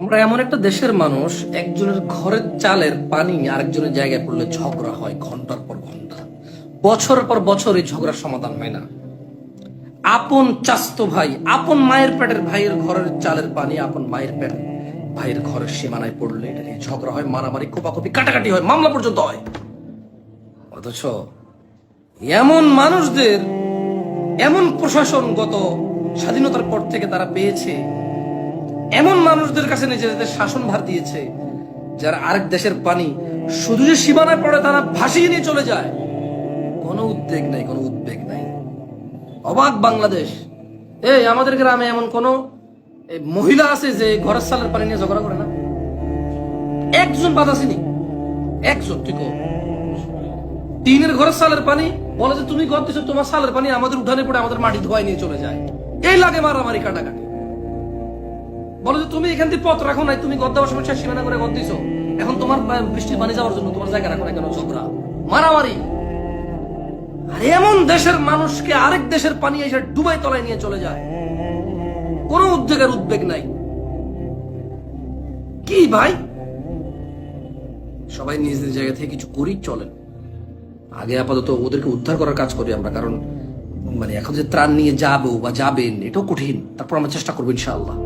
আমরা এমন একটা দেশের মানুষ, একজনের ঘরের চালের পানি আরেকজনের জায়গায় পড়লে ঝগড়া হয় ঘণ্টার পর ঘণ্টা। বছর পর বছর এই ঝগড়ার সমাধান হয় না। আপন চাস্ত ভাই, আপন মায়ের পেটের ভাইয়ের ঘরের চালের পানি, আপন মায়ের পেট ভাইয়ের ঘরের সীমানায় পড়লে এটা নিয়ে ঝগড়া হয়, মারামারি, কোপাকুপি, কাটাকাটি হয়, মামলা পর্যন্ত হয়। অথচ এমন মানুষদের, এমন প্রশাসনগত স্বাধীনতার পর থেকে তারা পেয়েছে এমন মানুষদের কাছে নিজেদের শাসনভার দিয়েছে, যারা আরেক দেশের পানি শুধু যে সীমানায় পড়ে তারা ভাসিয়ে নিয়ে চলে যায়। কোনো উদ্বেগ নাই, কোনো উদ্বেগ নাই। অবাক বাংলাদেশ। এই, আমাদের গ্রামে এমন কোন মহিলা আছে যে ঘরের সালের পানি নিয়ে ঝগড়া করে না? একজন বাদ আসেনি একজন, তুই কো? টিনের ঘরের সালের পানি বলে যে, তুমি ঘর দিছো, তোমার সালের পানি আমাদের উঠানে পড়ে আমাদের মাটি ধোয়াই নিয়ে চলে যায়। এই লাগে মারামারি কাটাকাটি। বলে যে তুমি এখান থেকে পথ রাখো নাই, তুমি গদ দেওয়ার সময় শেষ সীমানা করে গদ এখন তোমার বৃষ্টির পানি যাওয়ার জন্য তোমার জায়গা রাখো না কেন, ঝগড়া, মারামারি। আর এমন দেশের মানুষকে আরেক দেশের পানি এসে ডুবাই তলায় নিয়ে চলে যায়। কোনো উদ্বেগের উদ্বেগ নাই। কি ভাই? সবাই নিজ নিজ জায়গা থেকে কিছু করি চলেন। আগে আপাতত ওদেরকে উদ্ধার করার কাজ করি আমরা, কারণ মানে এখন যে ত্রাণ নিয়ে যাব বা যাবেন, এটাও কঠিন। তারপর আমরা চেষ্টা করব ইনশাআল্লাহ।